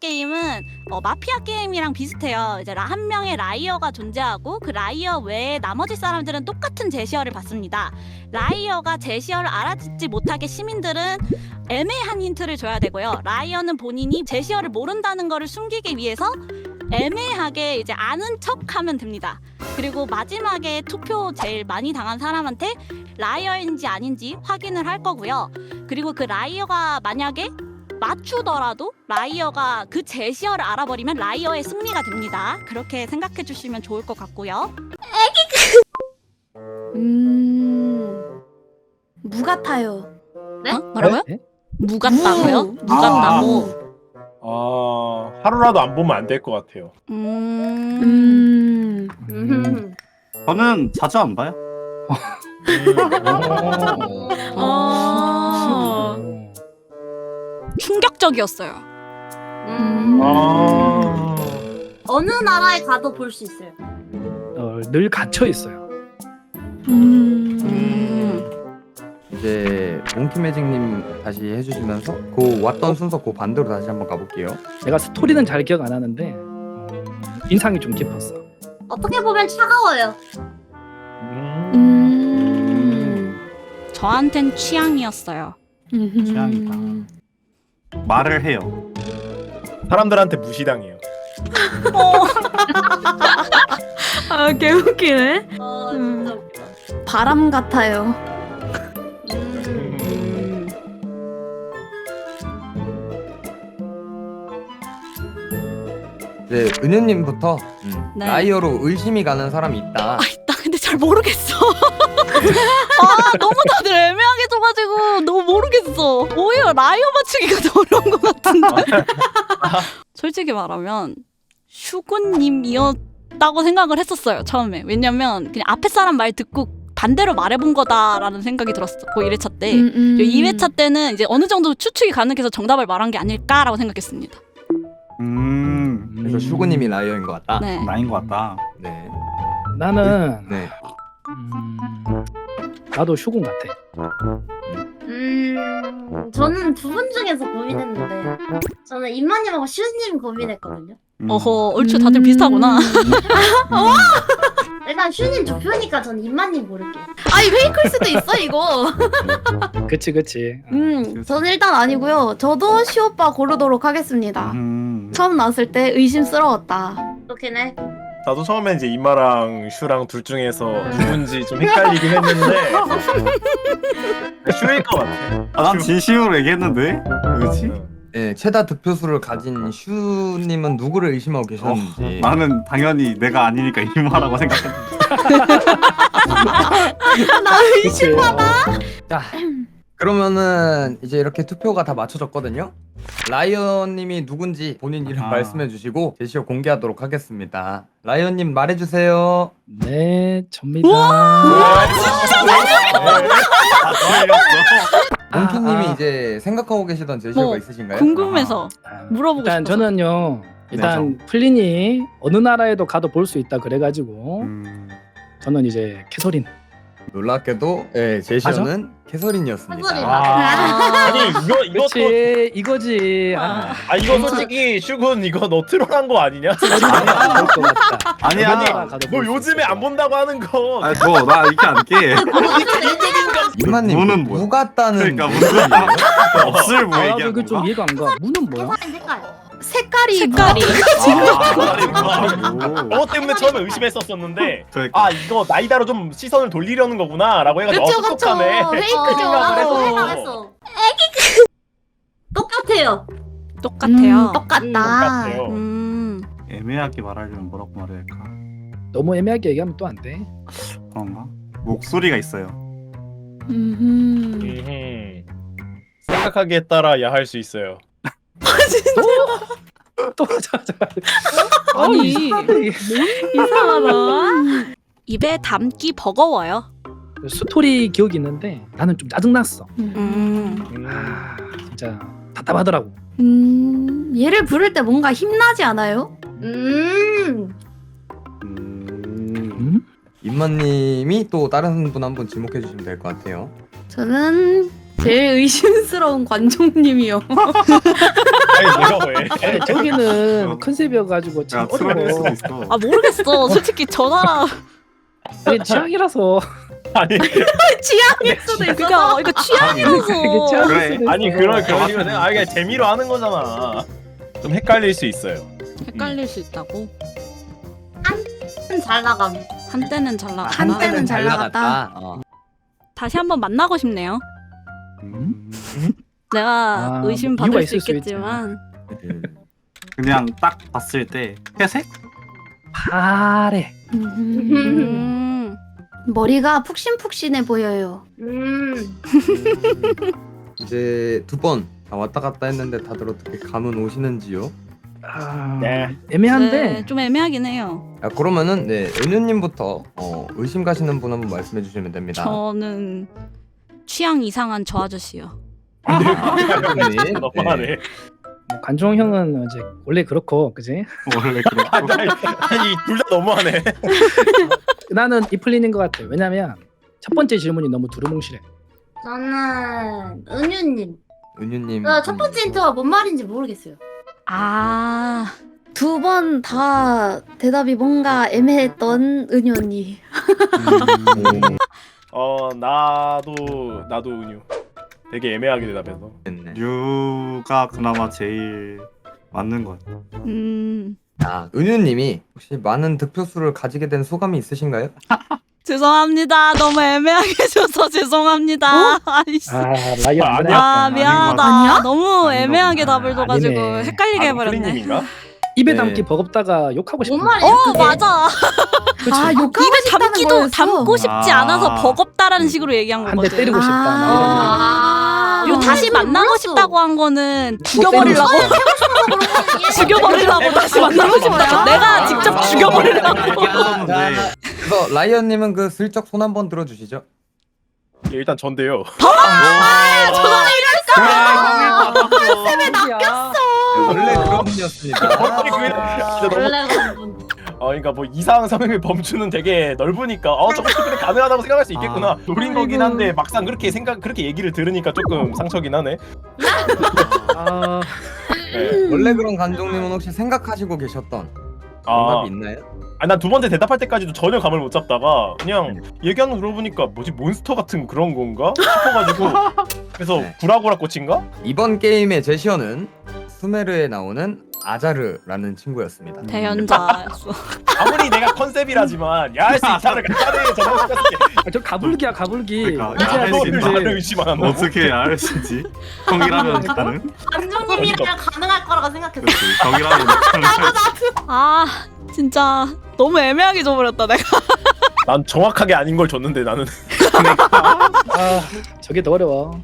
게임은 어, 마피아 게임이랑 비슷해요. 이제 라- 한 명의 라이어가 존재하고 그 라이어 외에 나머지 사람들은 똑같은 제시어를 받습니다. 라이어가 제시어를 알아듣지 못하게 시민들은 애매한 힌트를 줘야 되고요. 라이어는 본인이 제시어를 모른다는 것을 숨기기 위해서 애매하게 이제 아는 척 하면 됩니다. 그리고 마지막에 투표 제일 많이 당한 사람한테 라이어인지 아닌지 확인을 할 거고요. 그리고 그 라이어가 만약에 맞추더라도 라이어가 그 제시어를 알아버리면 라이어의 승리가 됩니다. 그렇게 생각해 주시면 좋을 것 같고요. 음. 무 같아요. 어? 뭐라고요? 네? 무 같다고요? 무. 무 같다고. 아 하루라도 안 보면 안 될 것 같아요. 음. 음. 음. 저는 자주 안 봐요. 어. 충격적이었어요. 음. 아 어느 나라에 가도 볼 수 있어요. 어, 늘 갇혀 있어요. 음. 음. 이제 몽키 매직님 다시 해주시면서 그 왔던 순서 그 반대로 다시 한번 가볼게요. 내가 스토리는 잘 기억 안 하는데 어, 인상이 좀 깊었어. 어떻게 보면 차가워요. 음. 음. 저한텐 취향이었어요. 음. 취향이다. 말을 해요. 사람들한테 무시당해요. 아, 개웃기네. 어, 음. 진짜 웃겨. 바람 같아요. 이제 은유님부터 음, 네. 라이어로 의심이 가는 사람이 있다. 나 근데 잘 모르겠어. 아 너무 다들 애매하게 줘가지고 너무 모르겠어. 오히려 라이어 맞추기가 더 어려운 것 같은데. 솔직히 말하면 슈군님이었다고 생각을 했었어요 처음에. 왜냐면 그냥 앞에 사람 말 듣고 반대로 말해본 거다라는 생각이 들었었고 1회차 때. 음, 음. 2회차 때는 이제 어느 정도 추측이 가능해서 정답을 말한 게 아닐까라고 생각했습니다. 음. 그래서 슈구님이 라이어인 것 같다. 네. 나인 것 같다. 네. 나는 네. 음, 나도 슈군 같아. 음, 저는 두 분 중에서 고민했는데 저는 임마님하고 슈님 고민했거든요. 음. 어허 얼추 다들 비슷하구나. 일단 슈님 두 표니까 저는 임마님 고를게요. 아니 페이크일 수도 있어 이거. 그치 그치. 어. 음, 저는 일단 아니고요. 저도 시 오빠 고르도록 하겠습니다. 음. 처음 나왔을 때 의심스러웠다. 그렇긴 해. 나도 처음에 이제 이마랑 슈랑 둘 중에서 누군지 좀 헷갈리긴 했는데 슈일 것 같아. 아, 난 진심으로 얘기했는데. 그렇지? 네, 최다 득표수를 가진 슈님은 누구를 의심하고 계셨는지. 나는 당연히 내가 아니니까 이마라고 생각했는데. 나 의심받아. 자, 그러면은 이제 이렇게 투표가 다 맞춰졌거든요. 라이언님이 누군지 본인 이름 아. 말씀해주시고 제시어 공개하도록 하겠습니다. 라이언님 말해주세요. 네, 접니다. 다 틀렸어. 몽키님이 아, 아. 이제 생각하고 계시던 제시어가 뭐, 있으신가요? 궁금해서 아, 물어보고 일단 싶어서. 저는요. 일단 플린이 어느 나라에도 가도 볼 수 있다 그래가지고 음. 저는 이제 캐서린. 놀랍게도 예, 제시어는 캐서린이었습니다. 캐서린. 아, 아니 이거 이것도 그렇지 이거지. 아, 아 이거 솔직히 슈군 이거 너 트롤한 거 아니냐? 아니야. 아니야. 볼수 요즘에. 안 본다고 하는 거. 아, 너, 나 이렇게 안 깨. 이만님 무는 뭐야? 무 같다는 그러니까 무슨? 없을 뭐 아, 얘기한 이거 좀? 이해가 안 가. 무는 뭐야? 색깔. 색깔이 색깔이. 아, 그것 때문에 처음에 의심했었었는데 그러니까. 아 이거 나이다로 좀 시선을 돌리려는 거구나라고 해가지고 그쵸 어, 그쵸. 똑똑하네. 어, 생각을 해서. 생각했어. 똑같아요. 똑같아요. 음, 똑같다. 똑같아요. 음. 애매하게 말하려면 뭐라고 말해야 할까? 너무 애매하게 얘기하면 또 안 돼. 그런가? 목소리가 있어요. 음. 음흠. 생각하기에 따라 야 할 수 있어요. 또 하자 하자. 아니 이상하다. 입에 담기 버거워요. 스토리 기억이 있는데 나는 좀 짜증났어. 음. 음. 아, 진짜 답답하더라고. 음, 얘를 부를 때 뭔가 힘나지 않아요? 음. 음. 음? 임마님이 또 다른 분 한 분 지목해 주시면 될 것 같아요. 저는 제일 의심스러운 관종님이요. 아니 내가 왜? 아니, 저기는 컨셉이어가지고 야참 트롤일 수도 어려워. 있어. 아 모르겠어. 솔직히 저 사람 아니 취향이라서. 아니 취향일 수도 있어. 그러니까 이거 이게 취향이라서. 취향일 그래. 수도 있어. 아니 그럴 그런 이유는 아 그냥 재미로 하는 거잖아. 좀 헷갈릴 수 있어요. 헷갈릴 수 있다고. 잘 나감. 한때는 잘 나가. 한때는 잘 나갔다. 어. 다시 한번 만나고 싶네요. 음. 내가 아, 의심 뭐 받을 이유가 수 있을 수 있겠지만 음. 그냥 딱 봤을 때 회색? 파래. 음, 음, 머리가 푹신푹신해 보여요. 음. 이제 두 번 다 왔다 갔다 했는데 다들 어떻게 감은 오시는지요? 아, 네. 애매한데. 네, 좀 애매하긴 해요. 야, 그러면은 네 은유님부터 어, 의심 가시는 분 한번 말씀해 주시면 됩니다. 저는 취향 이상한 저 아저씨요. 네. 너무하네. 뭐 관종 형은 이제 원래 그렇고 그지? 원래 그렇고. 아니 둘 다 너무하네. 나는 이플린인 것 같아. 왜냐면 첫 번째 질문이 너무 두루뭉실해. 저는 은유님. 은유님. 나첫 번째 힌트가 뭔 말인지 모르겠어요. 아, 두 번 다 대답이 뭔가 애매했던 은유 언니. 음, 어 나도 나도 은유. 되게 애매하게 대답해서. 됐네. 류가 그나마 제일 맞는 것 같아. 음, 자, 은유님이 혹시 많은 득표수를 가지게 된 소감이 있으신가요? 죄송합니다. 너무 애매하게 줘서 죄송합니다. 아이씨. 아. 아 아닌 미안하다. 것 같아. 너무 아닌 애매하게 것 답을 같아. 줘가지고 아니네. 헷갈리게 아, 해버렸네. 입에 네. 담기 버겁다가 욕하고 싶은. 뭔 말이야? 어 그게? 맞아. 그치? 아 욕하고 입에 싶다는 담기도 거였어. 담고 싶지 아. 않아서 버겁다라는 식으로 얘기한 한 대 거거든. 때리고 싶다. 아. 요 다시 만나고 싶다고 한 거는 죽여버리려고 죽여버리려고 다시 만나고 싶다. 내가 직접 아, 죽여버리려고. 그래서 라이언님은 그 슬쩍 손 한번 들어주시죠. 예, 일단 전데요. 원래 그런 분이었습니다. 어떻게 그게 진짜 너무 원래 그런 분. 어 그러니까 뭐 이상 성형의 범주는 되게 넓으니까 어 저거 충분히 가능하다고 생각할 수 있겠구나. 아. 노린 거긴 한데 막상 그렇게 생각 그렇게 얘기를 들으니까 조금 상처긴 하네. 아, 네. 원래 그런 감독님은 혹시 생각하시고 계셨던 아, 정답이 있나요? 아니 난두 번째 대답할 때까지도 전혀 감을 못 잡다가 그냥 얘기하는 거 들어보니까 뭐지 몬스터 같은 그런 건가 싶어가지고 그래서 네. 구라구라 꽃인가? 이번 게임의 제시어는 수메르에 나오는 아자르라는 친구였습니다. 대연자였어. 아무리 내가 컨셉이라지만 야씨 이사를 갖다내 저런 생각했을 아, 저 가불기야 가불기. 그러니까. 이제 야, 알수 때 있지. 나를 의심하는 어떻게 알수 있지? 형이라면 가능? 감독님이랑 가능할 거라고 생각했어. 그렇지. 형이라면 가능. 아 진짜 너무 애매하게 줘버렸다 내가. 난 정확하게 아닌 걸 줬는데 나는 아, 저게 더 어려워.